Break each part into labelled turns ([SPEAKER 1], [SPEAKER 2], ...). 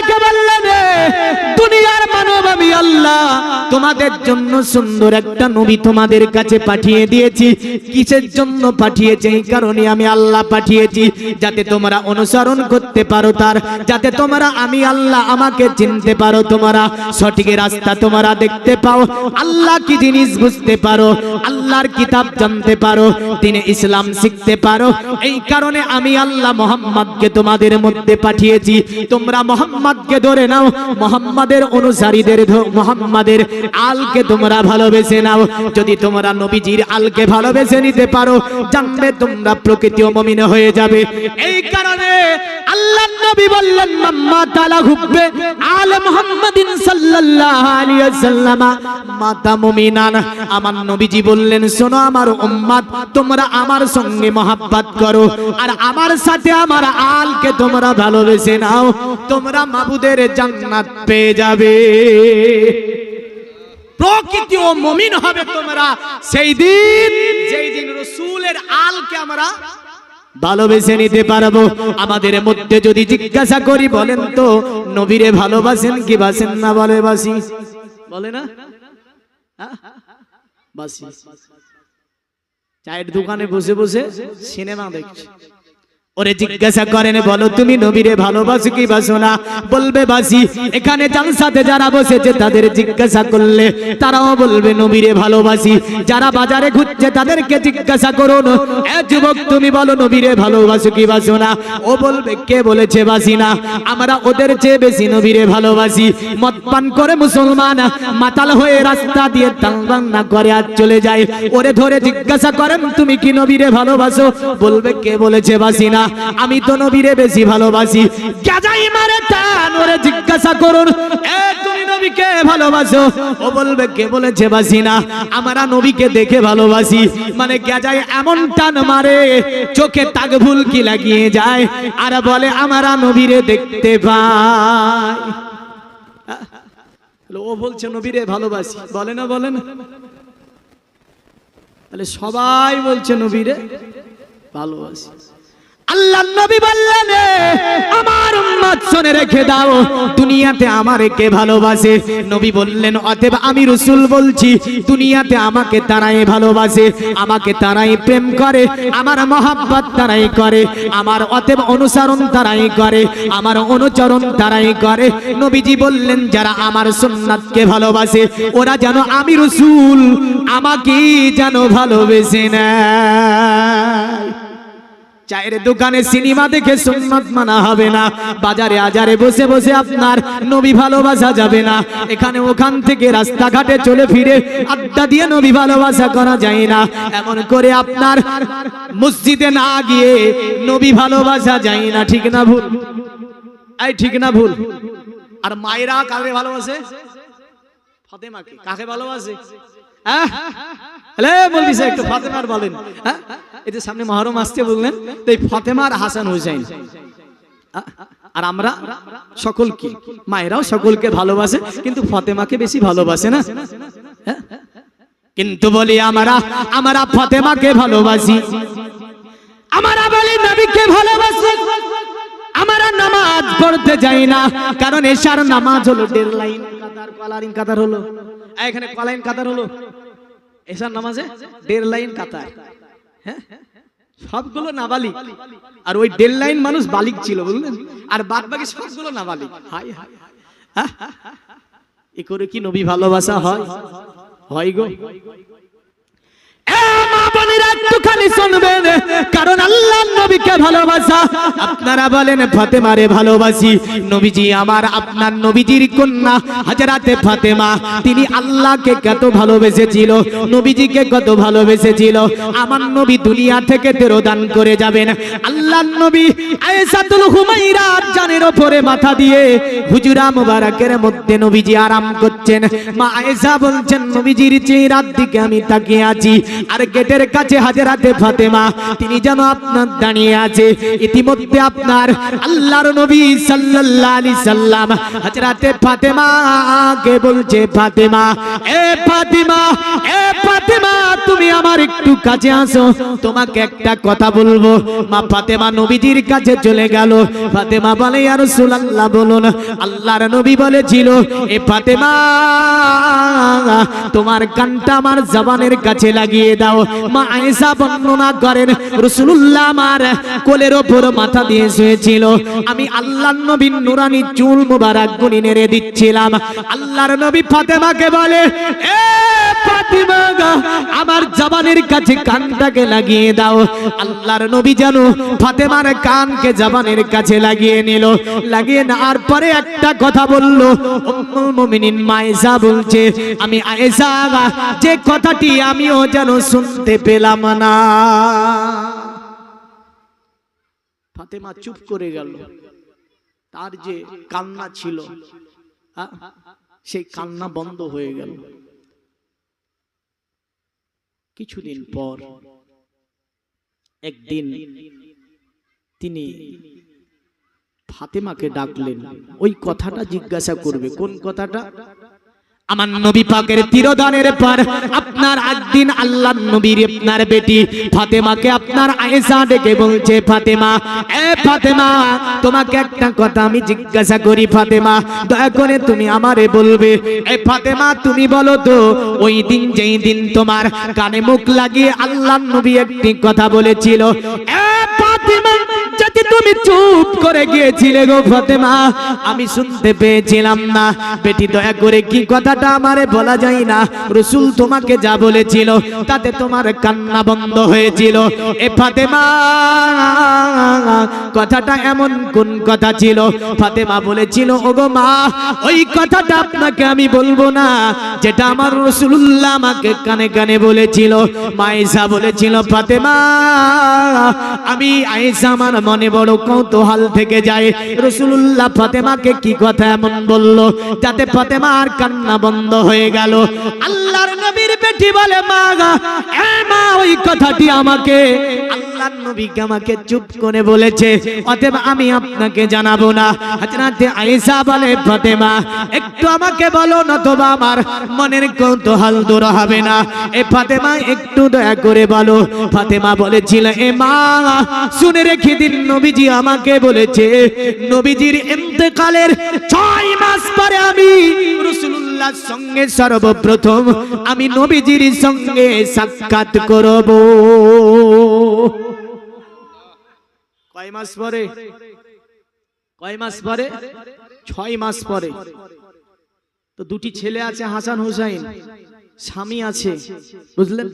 [SPEAKER 1] রেখে বললেন "এ, দুনিয়ার আমি আল্লাহ। তোমাদের জন্য সুন্দর একটা নবী তোমাদের কাছে পাঠিয়ে দিয়েছি। কিসের জন্য এই কারণে আমি আল্লাহ পাঠিয়েছি। যাতে তোমরা অনুসরণ করতে পারো তার। যাতে তোমরা আমি আল্লাহ আমাকে চিনতে পারো তোমরা। সঠিক রাস্তা তোমরা দেখতে পাও। আল্লাহ কি জিনিস বুঝতে পারো? আল্লাহর কিতাব জানতে পারো। তিনি ইসলাম শিখতে পারো। এই কারণে আমি আল্লাহ মোহাম্মদকে তোমাদের মধ্যে পাঠিয়েছি। তোমরা মোহাম্মদকে ধরে নাও। মোহাম্মদের অনুসারীদের ধ- মোহাম্মদের আলকে তোমরা ভালোবেসে নাও। যদি তোমরা নবীজির আলকে ভালোবেসে নিতে পারো, জানবে তোমরা প্রকৃতি মমিন হয়ে যাবে। এই কারণে আল্লাহ নবী বললেন, মাম্মা তালা হুব্বে আলে মুহাম্মাদিন সাল্লাল্লাহু আলাইহি ওয়াসাল্লাম। মাতা মুমিনান, আমার নবীজি বললেন, শোনো আমার উম্মত তোমরা আমার সঙ্গে মহাব্বত করো। আর আমার সাথে আমার আলকে তোমরা ভালোবেসে নাও। তোমরা মাবুদের জান্নাত পেয়ে যাবে। প্রকৃতি ও মমিন হবে তোমরা। সেই দিন, যেই দিন রসুলের আলকে আমরা ভালোবেসে নিতে পারব। আমাদের মধ্যে যদি জিজ্ঞাসা করি, বলেন তো, নবীরে ভালোবাসেন কি বাসেন না বলে বাসি? বলে না? হ্যাঁ? চায়ের দোকানে বসে বসে সিনেমা দেখছে। ওরে জিজ্ঞাসা করেন, বলো, তুমি নবীরে ভালোবাসো কি বাসো না? বলবে, বাসি। এখানে জালসাতে যারা বসেছে, তাদের জিজ্ঞাসা করলে তারাও বলবে, নবীরে ভালোবাসি। যারা বাজারে ঘুরছে, তাদেরকে জিজ্ঞাসা করুন যুবক, তুমি বলো, নবীরে ভালোবাসো কি বাসো না? ও বলবে, কে বলেছে বাসি না? আমরা ওদের চেয়ে বেশি নবীরে ভালোবাসি। মদ পান করে মুসলমান, মাতাল হয়ে রাস্তা দিয়ে তালবান্না করে আর চলে যায়। ওরে ধরে জিজ্ঞাসা করেন, তুমি কি নবীরে ভালোবাসো? বলবে, কে বলেছে বাসি না? আমি তো নবীরে বেশি ভালোবাসি। গাজাই মারে টান ওরে জিজ্ঞাসা করুন, এ, তুমি নবীকে ভালোবাসো? ও বলবে, কে বলেছে বাসি না? আমরা নবীকে দেখে ভালোবাসি। মানে এমন টান মারে, চোখে তাক ভুল কি লাগিয়ে যায়, আর বলে, আমরা নবীরে দেখতে পাই। ও বলছে, নবীরে ভালোবাসি। বলে না বলে না? তাহলে সবাই বলছে, নবীরে ভালোবাসি। আল্লাহ নবী বললেন আমার উম্মত শুনে রেখে দাও, দুনিয়াতে আমারে কে ভালোবাসে? নবী বললেন, অতএব আমি রসুল বলছি, দুনিয়াতে আমাকে তারাই ভালোবাসে, আমাকে তারাই প্রেম করে, আমার মহাব্বত তারাই করে, আমার অতএব অনুসরণ তারাই করে, আমার অনুচরণ তারাই করে। নবীজি বললেন, যারা আমার সুন্নাতকে ভালোবাসে, ওরা যেন আমি রসুল আমাকে যেন ভালোবেসে নেয়। চায়ের দোকানে সিনেমা দেখে সুন্নত মানা হবে না। বাজারে আজারে বসে বসে আপনার নবী ভালোবাসা যাবে না। এখানে ওখান থেকে রাস্তাঘাটে চলে ফিরে আড্ডা দিয়ে নবী ভালোবাসা করা যায় না। এমন করে আপনার মসজিদে না গিয়ে নবী ভালোবাসা যায় না। ঠিক না ভুল? এই ঠিক না ভুল? আর মায়েরা কাকে ভালোবাসে? ফাতেমাকে। কাকে ভালোবাসে? হ্যাঁ? হ্যালো বলবি বলেন। হ্যাঁ? আর আমরা মায়েরাও সকলকে ভালোবাসে, কিন্তু ফাতেমাকে বেশি ভালোবাসে না। হ্যাঁ? কিন্তু বলি আমরা আমরা ফাতেমাকে ভালোবাসি। আমরা বলি নবীকে ভালোবাসি। আমরা নামাজ পড়তে যাই না, কারণ এশার নামাজ হলো দেড় লাইন কাতার কাতার হলো। এখানে কলাইন কাতার হলো। এশার নামাজে দেড় লাইন কাতার। হ্যাঁ? সবগুলো নাবালিক। আর ওই দেড় লাইন মানুষ বালিক ছিল বুঝলেন? আর বাদ বাকি সবগুলো নাবালিক। হাই হাই হ্যাঁ? এ করে কি নবী ভালোবাসা হয়? হয় গো এ মা বোনেরা একটুখানি শুনবেন কারণ আল্লাহ নবীকে ভালোবাসা। আমার নবী দুনিয়া থেকে তেরোদান করে যাবেন। আল্লাহ নবী ওপরে মাথা দিয়ে হুজুরা মুবারকের মধ্যে নবীজি আরাম করছেন। মা আয়েশা বলছেন, নবীজির চেহারার দিকে আমি তাকিয়ে আছি। আর গেটের কাছে হাজরাতে ফাতেমা। তিনি যেন আপনার দাঁড়িয়ে আছে। ইতিমধ্যে আপনার আল্লাহর নবী সাল্লাল্লাহু আলাইহি সাল্লাম হাজরাতে ফাতেমা কে বলছে, ফাতেমা, এ ফাতেমা এ ফাতেমা, তুমি আমার একটু কাছে আসো। তোমাকে একটা কথা বলব। মা ফাতেমা নবীজির কাছে চলে গেল। ফাতেমা বলে, ইয়া রাসূলুল্লাহ, বলুন। আল্লাহর নবী বলেছিল, এ ফাতেমা, তোমার কানটা আমার জবানের কাছে লাগিয়ে দাও। মা আয়েশা বর্ণনা করেন, রাসূলুল্লাহ আমার কোলের ওপর মাথা দিয়ে শুয়েছিল। আমি আল্লাহর নবীর নুরানি চুল মুবারক গুনি নেড়ে দিচ্ছিলাম। আল্লাহর নবী ফাতেমাকে বলে, এ আমার জবানের কাছে কানটাকে লাগিয়ে দাও। আল্লাহর নবী জানো ফাতেমার কানকে জবানের কাছে লাগিয়ে নিল। লাগিয়ে নেওয়ার পরে একটা কথা বলল, উম্মুল মায়েশা বলছে, আমি আয়েশা যে কথাটি আমিও যেন শুনতে পেলাম না। ফাতেমা চুপ করে গেল। তার যে কান্না ছিল সেই কান্না বন্ধ হয়ে গেল। কিছুদিন পর একদিন তিনি ফাতেমাকে ডাকলেন, ওই কথাটা জিজ্ঞাসা করবে। কোন কথাটা? আমার নবী পাকের তিরোধানের পর আপনার একদিন আল্লাহ নবীর আপনার বেটি ফাতেমাকে আপনার আয়েশা ডেকে বলছে, ফাতেমা, এ ফাতেমা, তোমাকে একটা কথা আমি জিজ্ঞাসা করি ফাতেমা, দয়া করে তুমি আমারে বলবে, এ ফাতেমা, তুমি বলো তো, ওই দিন যেই দিন তোমার কানে মুখ লাগিয়ে আল্লাহ নবী একটি কথা বলেছিল এ তুমি চুপ করে গিয়েছিলে গো ফাতেমা। আমি শুনতে পেয়েছিলাম না। বেটি, দয়া করে কি কথাটা আমারে বলা যায় না? রসুল তোমাকে যা বলেছিল, তাতে তোমার কান্না বন্ধ হয়েছিল। এ ফাতেমা, কথাটা এমন কোন কথা ছিল? ফাতেমা বলেছিল, ওগো মা, ওই কথাটা আপনাকে আমি বলব না, যেটা আমার রসুল্লাহ আমাকে কানে কানে বলেছিল। মাইসা বলেছিল, ফাতেমা আমি আয়েশা আমার মনে বড় কৌতূহল থেকে যায় রসুল্লাহ ফাতেমাকে কি কথা এমন বলল? যাতে ফাতেমা আর কান্না বন্ধ হয়ে গেল। আল্লাহর নবীর বেটি বলে, মা এ মা, ওই কথাটি আমাকে আল্লাহর নবীকে আমাকে চুপ করে বলেছে, অতএব আমি আপনাকে জানাব না। হযরতে আয়েশা বলে, ফাতেমা, একটু আমাকে বলো নতবা আমার মনের কৌতূহল দূর হবে না। এ ফাতেমা, একটু দয়া করে বলো। ফাতেমা বলেছিল, এ মা, শুনে রেখে দিন, নবীজি আমাকে বলেছে, নবীজির ইন্তেকালের ছয় মাস পরে আমি রাসূলুল্লাহর সঙ্গে সর্বপ্রথম আমি নবীজির সঙ্গে সাক্ষাৎ করব। কয় মাস পরে? কয় মাস পরে? ছয় মাস পরে। তো দুটি ছেলে আছে, হাসান হুসাইন। স্বামী আছে, বুঝলেন?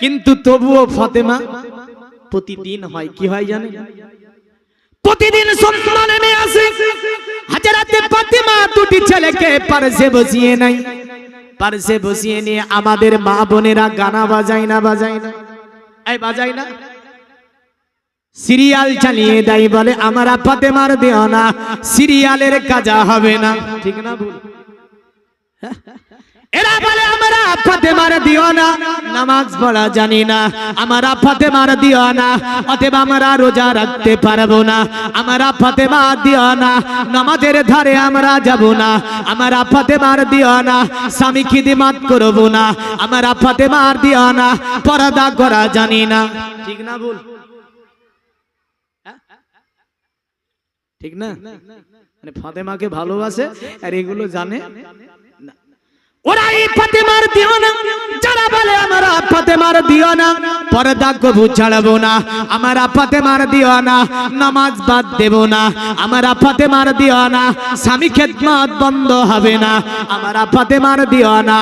[SPEAKER 1] কিন্তু তবুও ফাতেমা প্রতিদিন হয়। কি হয় জানেন? প্রতিদিন সন্তান নেমে আসে। হাজারাতে ফাতেমা দুটি ছেলেকে পারসে বসিয়ে নাই। পারসে বসিয়ে নিয়ে আমাদের মা বোনেরা গানা বাজায় না বাজায় না। এই বাজায় না? সিরিয়াল চালিয়ে দেয় বলে আমার আপাতে ফাতেমার দেও না। সিরিয়ালের কাজা হবে না। ঠিক না ভুল। এরা বলে আমরা ফাতেমার দিও না। নামাজ পড়া জানি না। আমরা ফাতেমার দিও না। অতএব আমরা রোজা রাখতে পারব না। আমার আমরা ফাতেমা দিও না। নামাজের ধারে আমরা যাব না। আমরা ফাতেমার দিও না। স্বামী খিদিমাত করব না। আমরা ফাতেমার দিও না। পর্দা করা জানি না। ঠিক না বল ঠিক না? মানে ফাতেমাকে ভালোবাসে আর এগুলো জানে? না। ওরা এই ফাতেমার দিও না যারা বলে আমরা ফাতেমার দিও না পর্দা কবু ছাড়বো না। আমরা ফাতেমার দিও না, নামাজ বাদ দেব না। আমরা ফাতেমার দিও না, স্বামী বন্ধ হবে না। আমরা ফাতেমার দিও না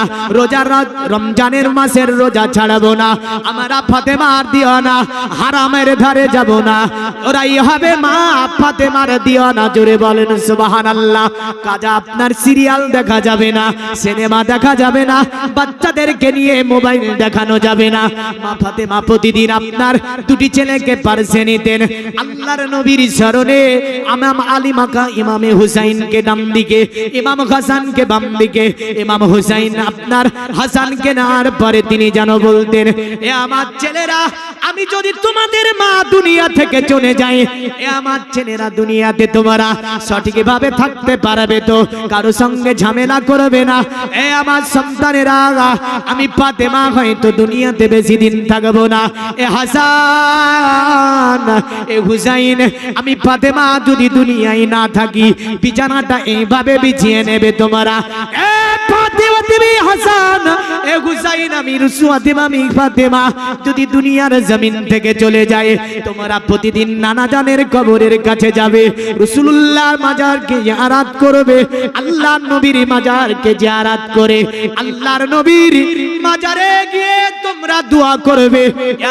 [SPEAKER 1] রমজানের মাসের রোজা ছাড়বো না। আমরা ফাতেমার দিও না, হারামের ধারে যাব না। ওরাই হবে মা ফাতেমার দিও না। জোরে বলেন সুবহানাল্লাহ। কাজা আপনার সিরিয়াল দেখা যাবে না, সিনেমা দেখা যাবে না, বাচ্চাদেরকে নিয়ে মোবাইল দেখানো যাবে না। মা ফাতেমা প্রতিদিন আপনার দুটি ছেলেকে পারছে নিতেন। আল্লাহর নবীর স্মরণে ইমাম আলী মাকা ইমামে হুসাইনকে ডান দিকে, ইমাম হাসানকে বাম দিকে, ইমাম হুসাইন আপনার হাসানকে নেওয়ার পরে তিনি যেন বলতেন, এ আমার ছেলেরা, আমি যদি তোমাদের মা দুনিয়া থেকে চলে যাই, এ আমার ছেলেরা দুনিয়াতে তোমরা সঠিকভাবে থাকতে পারবে তো, কারও সঙ্গে ঝামেলা করবে না। এ আমার সন্তানেরা, আমি ফাতেমা হয়তো দুনিয়াতে বেশি দিন থাকব না, এ হাসান, এ হুসাইন, আমি ফাতেমা যদি দুনিয়ায় না থাকি, বিছানাটা এইভাবে বিছিয়ে নেবে তোমরা। এ ফাতেমা তুমি হাসান, এ হুসাইন, আমি রুসুয়াতিমা আমি ফাতেমা, যদি দুনিয়ার জমিন থেকে চলে যায়, তোমরা প্রতিদিন নানা জানের কবরের কাছে যাবে রসুল্লাহর মাজারকে জিয়ারাত করবে আল্লাহ নবীর মাজারকে জিয়ারাত করে, আল্লাহর নবীর মাজারে গিয়ে তোমরা দোয়া করবে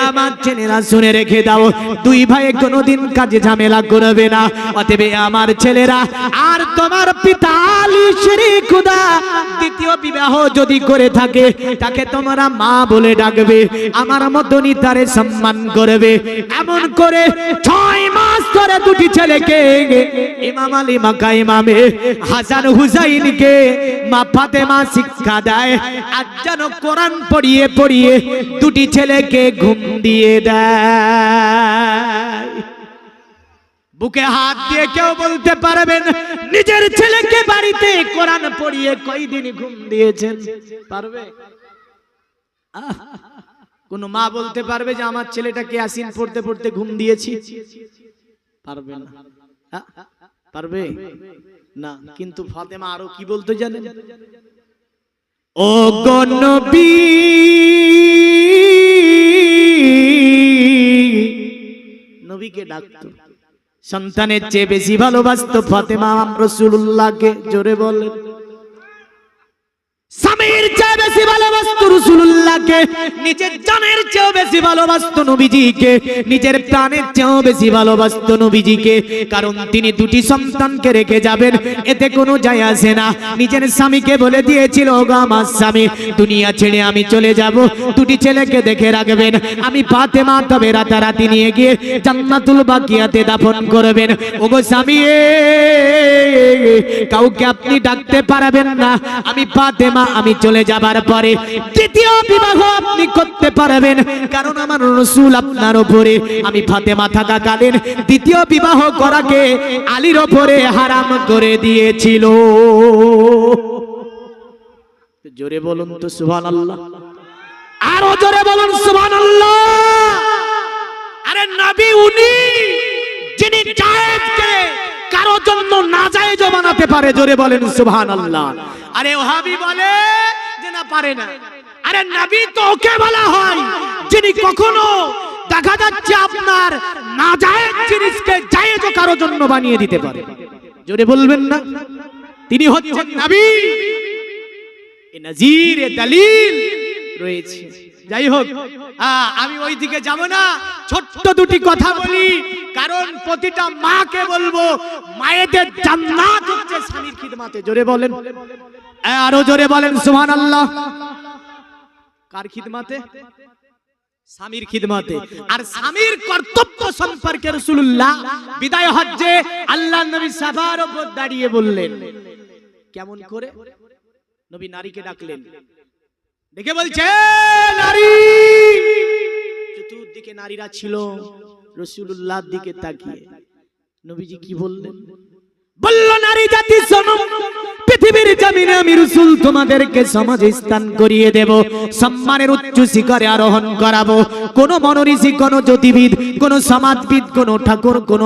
[SPEAKER 1] আমার ছেলেরা শুনে রেখে দাও, দুই ভাই কোনোদিন কাজে ঝামেলা করবে না। অতএব আমার ছেলেরা, আর তোমার পিতা আলী দ্বিতীয় বিবাহ যদি করে থাকে, তাকে তোমরা মা বলে ডাকবে, আমার তারে সম্মান করবে। এমন করে ছয় মাস ধরে দুটি ছেলেকে, ইমাম আলী মাকা ইমামে, হাসান হুসাইনকে মা ফাতেমা শিক্ষা দেয়। আর যেন কোরআন পড়িয়ে পড়িয়ে দুটি ছেলেকে ঘুম দিয়ে দেয়। বুকে হাত দিয়ে কেউ বলতে পারবেন, নিজের ছেলেকে বাড়িতে কোরআন পড়িয়ে কয়দিন ঘুম দিয়েছেন? পারবে? কোন মা বলতে পারবে যে আমার ছেলেটাকে আসিন পড়তে পড়তে ঘুম দিয়েছি। পারবে না। পারবে? না, কিন্তু ফাতেমা আরও কি বলতে জানেন? ও গনবী নবীকে ডাকতো। সন্তানের চেয়ে বেশি ভালোবাসত ফাতেমা রসুল্লাহকে জোরে বলেন। স্বামীর চেয়ে বেশি ভালোবাসতো রসুল্লাহকে নিজের জানের চেয়েও বেশি ভালোবাসতো নবীজিকে, নিজের প্রাণের চেয়েও বেশি ভালোবাসতো নবীজিকে, কারণ তিনি দুটি সন্তানকে রেখে যাবেন, এতে কোনো যায় আসে না। নিজের স্বামীকে বলে দিয়েছিল গো আমার স্বামী, দুনিয়া ছেড়ে আমি চলে যাব, দুটি ছেলেকে দেখে রাখবেন। আমি ফাতেমা তবে রাতারাতি নিয়ে গিয়ে জান্নাতুল বাকিয়াতে দাফন করবেন। ওগো স্বামী, কাউকে আপনি ডাকতে পারবেন না। আমি ফাতেমা, আমি চলে যাবার পরে দ্বিতীয় বিবাহ আপনি করতে পারবেন। কারণ আমার রসুল আপনার উপরে, আমি ফাতেমা থাকাকালীন দ্বিতীয় বিবাহ করাকে আলীর ওপরে হারাম করে দিয়েছিল। জোরে বলুন তো সুহান আল্লাহ আরও জোরে বলুন সুহান আল্লাহ আরে নবী উনি যিনি জায়েজকে কারও জন্য না জায়েজ বানাতে পারে, জোরে বলেন সুবহান আল্লাহ আরে ওহাবি বলে যে না পারে না। আরে নবী তো ওকে বলা হয়, যিনি কখনো দেখা যাচ্ছে আপনার না জায়েজ জিনিসকে জায়েজ কারও জন্য বানিয়ে দিতে পারে। জোরে বলবেন না। তিনি হচ্ছেন নবী। এ নজির এ দলিল রয়েছে। যাই হোক আমি ওই দিকে যাব না। ছোট্ট দুটি কথা বলি, কারণ প্রতিটা মাকে বলব, মায়েদের জান্নাত হচ্ছে স্বামীর খিদমাতে। জোরে বলেন। আরও জোরে বলেন, সুবহানাল্লাহ। কার খিদমাতে? স্বামীর খিদমাতে। আর স্বামীর কর্তব্য সম্পর্কে রাসূলুল্লাহ বিদায় হজ্জে আল্লাহ নবী সাফার উপর দাঁড়িয়ে বললেন। কেমন করে? নবী নারীকে ডাকলেন। দেখে বলছে নারী! চতুর্দিকে নারীরা ছিল রসুল্লাহর দিকে তাকিয়ে। নবীজি কি বললেন? বলল নারী জাতি শোনো পৃথিবীর জমিনে আমি রসুল তোমাদেরকে সমাজে স্থান করিয়ে দেব, সম্মানের উচ্চ শিখরে আরোহণ করাবো। কোন মনোঋষি কোন জ্যোতিবিদ, কোন সমাজবিদ, কোন ঠাকুর, কোন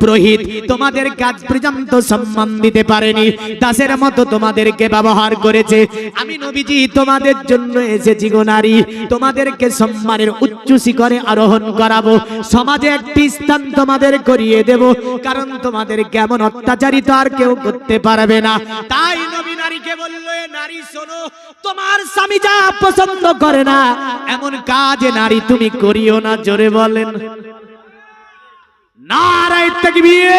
[SPEAKER 1] পুরোহিত তোমাদের কাজ পর্যন্ত সম্মান দিতে পারেনি। দাসের মতো তোমাদেরকে ব্যবহার করেছে। আমি নবীজি, তোমাদের জন্য এসেছি গো নারী। তোমাদেরকে সম্মানের উচ্চ শিখরে আরোহণ করাবো। সমাজে একটি স্থান তোমাদের করিয়ে দেব, কারণ তোমাদের কেমন অত্যাচারিত আর কেউ করতে পারবে না। তাই নবী নারীকে বলল "এ নারী শোনো তোমার স্বামী যা পছন্দ করে না এমন কাজ নারী তুমি করিও না। জোরে বলেন। নারায় তাকবীর।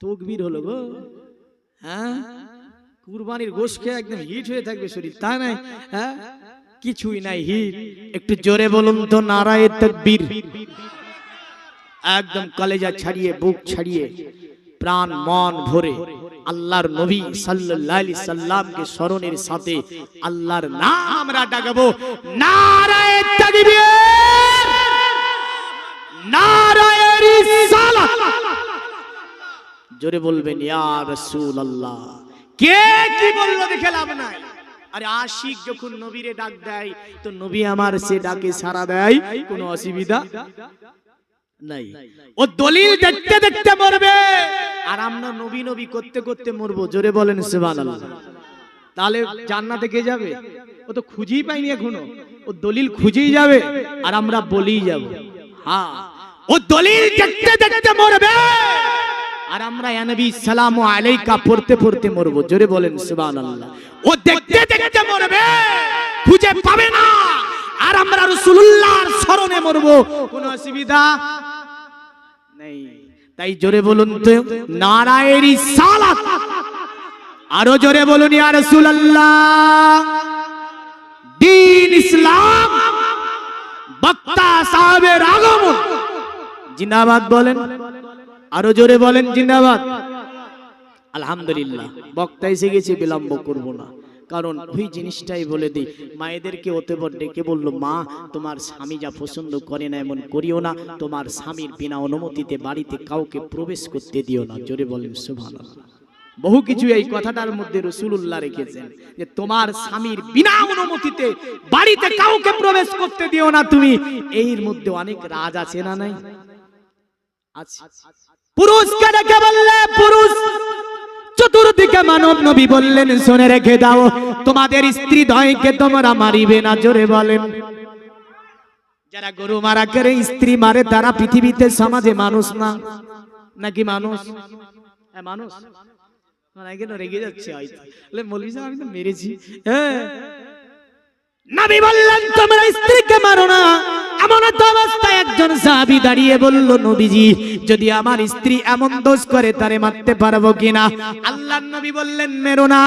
[SPEAKER 1] তকবীর হলো গো হ্যাঁ? কুরবানির গোশ খেয়ে একদম হিট হয়ে থাকবে শরীর তা নাই? হ্যাঁ? কিছুই নাই হিট। একটু জোরে বলুন তো নারায় তকবীর। একদম কলেজা ছাড়িয়ে বুক ছাড়িয়ে প্রাণ, মন ভরে আল্লাহর নবী আলাইহি সাল্লামকে স্মরণের সাথে আল্লাহর নাম আমরা ডাকবো জোরে বলবেন রাসূলুল্লাহ। কে কি বলল দেখে লাভ নাই। আরে আশিক যখন নবীরে ডাক দেয়, তো নবী আমার সে ডাকে সারা দেয়। কোনো অসুবিধা? নাই। ও দলিল দেখতে দেখতে মরবে। আর আমরা নবী নবী করতে করতে মরবো। জোরে বলেন সুবহানাল্লাহ। তাহলে জান্নাতে কে যাবে? ও তো খুঁজেই পাইনি এখনও। ও দলিল খুঁজেই যাবে। আর আমরা বলেই যাব। হ্যাঁ ও দলিল দেখতে দেখতে মরবে। আর আমরা নবী সালামু আলাইকা পড়তে পড়তে মরবো। জোরে বলেন সুবহানাল্লাহ। ও দেখতে দেখতে মরবে। খুঁজে পাবে না। আর আমরা রাসূলুল্লাহর শরণে মরবো। কোনো অসুবিধা? তাই জোরে বলুন তো নারায়ের সালাত। আরও জোরে বলুন, ইয়া রাসূলুল্লাহ। দিন ইসলাম, বক্তা সাহেবের আগমন। জিন্দাবাদ বলেন। আরও জোরে বলেন, জিন্দাবাদ। আলহামদুলিল্লাহ, বক্তা এসে গেছে, বিলম্ব করব না। কারণ ওই জিনিসটাই বলে দিই মায়েদেরকে ওতে বড় ডেকে বলল মা তোমার স্বামী যা পছন্দ করে না এমন করিও না তোমার স্বামীর বিনা অনুমতিতে বাড়িতে কাউকে প্রবেশ করতে দিও না। জোরে বলেন সুবহানাল্লাহ। বহু কিছু এই কথাটার মধ্যে রসুল্লাহ রেখেছেন যে তোমার স্বামীর বিনা অনুমতিতে বাড়িতে কাউকে প্রবেশ করতে দিও না তুমি। এর মধ্যে অনেক রাজ আছে না নাই? আছে পুরুষকে ডেকে বললে পুরুষ চতুর্দিকে মানব নবী বললেন, শুনে রেখে দাও, তোমাদের স্ত্রী দয়কে তোমরা মারিবে না, জোরে বলেন। যারা গরু মারা করে, স্ত্রী মারে, তারা পৃথিবীতে সমাজে মানুষ না। নাকি মানুষ? মানুষ? মানে রেগে যাচ্ছে মেরেছি। হ্যাঁ। নবী বললেন, তোমরা স্ত্রীকে মারো না। এমন একটা অবস্থায় একজন সাহাবী দাঁড়িয়ে বলল, নবীজি, যদি আমার স্ত্রী এমন দোষ করে, তারে মারতে পারব কিনা? আল্লাহর নবী বললেন, মেরো না।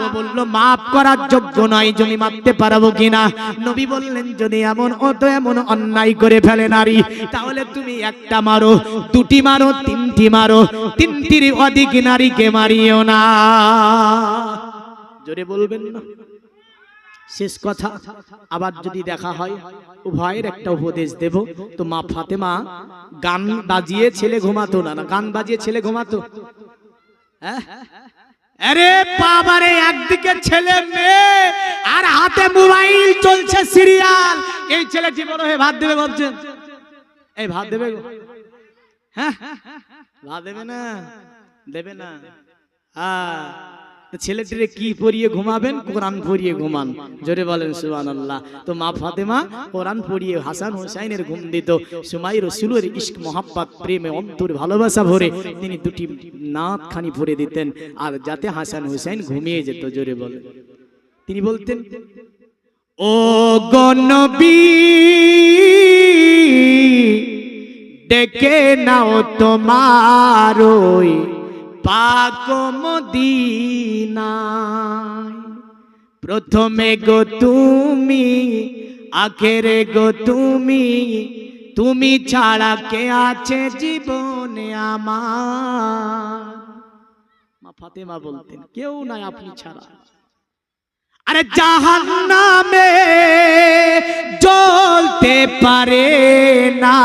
[SPEAKER 1] ও বলল, মাফ করার যোগ্য নয় যদি মারতে পারব কিনা? নবী বললেন, যদি এমন, ও তো এমন অন্যায় করে ফেলে নারী, তাহলে তুমি একটা মারো, দুটি মারো, তিনটি মারো, তিনটির অধিক নারীকে মারিও না। জোরে বলবেন না। শেষ কথা। আবার যদি দেখা হয়, উভয়ের একটা উপদেশ দেব। তো মা ফাতেমা গান বাজিয়ে ছেলে ঘুমাতো না না, গান বাজিয়ে ছেলে ঘুমাতো? হ্যাঁ? আরে বাবারে, একদিকে ছেলে মেয়ে, আর হাতে মোবাইল চলছে সিরিয়াল। এই ভাত দেবে হ্যাঁ? না। হ্যাঁ। ছেলেটিরে কি পড়িয়ে ঘুমাবেন? কোরআন পড়িয়ে ঘুমান। জোরে বলেন সুবান আল্লাহ তো মা ফাতেমা কোরআন পড়িয়ে হাসান হুসাইনের ঘুম দিত সুমাই রসুলের ইস্ক মোহাব্বত, প্রেমে অন্তর ভালোবাসা ভরে তিনি দুটি নাথ খানি ভরে দিতেন। আর যাতে হাসান হুসাইন ঘুমিয়ে যেত, জোরে বলে তিনি বলতেন, ও গনবী ডেকে নাও তোমার ওই পাক মদিনায়। প্রথমে গো তুমি, আখেরে গো তুমি তুমি ছাড়া কে আছে জীবনে আমার? মা ফাতেমা বলতেন, কেউ নাই আপনি ছাড়া। আরে জাহান নামে জ্বলতে পারে না।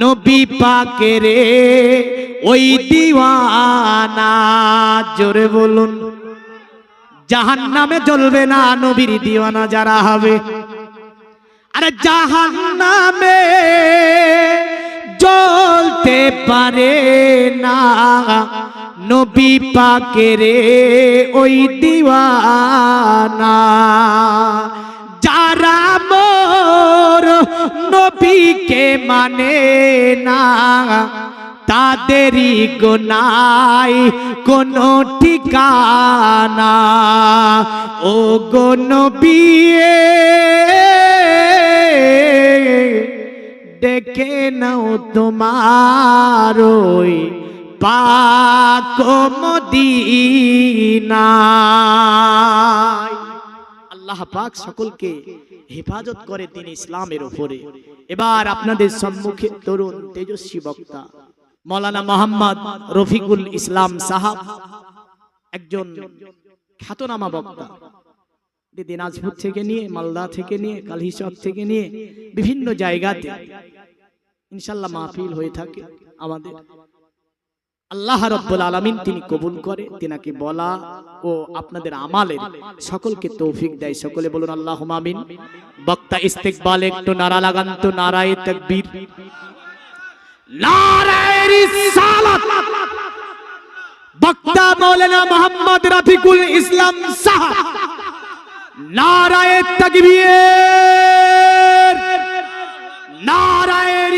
[SPEAKER 1] নবী পাকের ওই দিওয়ানা, জোরে বলুন। জাহান নামে জ্বলবে না নবীর দিওয়ানা যারা হবে। আরে জাহান নামে জ্বলতে পারে না নবী পাকের ওই দিওয়ানা। যারা মোর নবীকে মানে না, তাদেরই গোনাই কোনো ঠিকানা। ও গো নবিয়ে ডেকে নাও তোমার ওই পাক মদিনায়। আল্লাহ পাক সকলকে হেফাজত করে তিনি ইসলামের উপরে। এবার আপনাদের সম্মুখে তরুণ তেজস্বী বক্তা, মৌলানা মোহাম্মদ রফিকুল ইসলাম সাহাব, একজন খ্যাতনামা বক্তা। দিনাজপুর থেকে নিয়ে, মালদা থেকে নিয়ে কালহিসব থেকে নিয়ে, বিভিন্ন জায়গাতে ইনশাল্লাহ মাহফিল হয়ে থাকে আমাদের। আল্লাহ রব্বুল আলমিন তিনি কবুল করে, তিনাকে বলা ও আপনাদের আমালের সকলকে তৌফিক দেয়। সকলে বলুন আল্লাহ মামিন বক্তা ইস্তেকবাল, একটু নারা লাগান তো, নারায় তকবীর। বক্তা মৌলানা মোহাম্মদ রাফিকুল ইসলাম সাহা। নারায় তকবীর। নারায় নারায়ের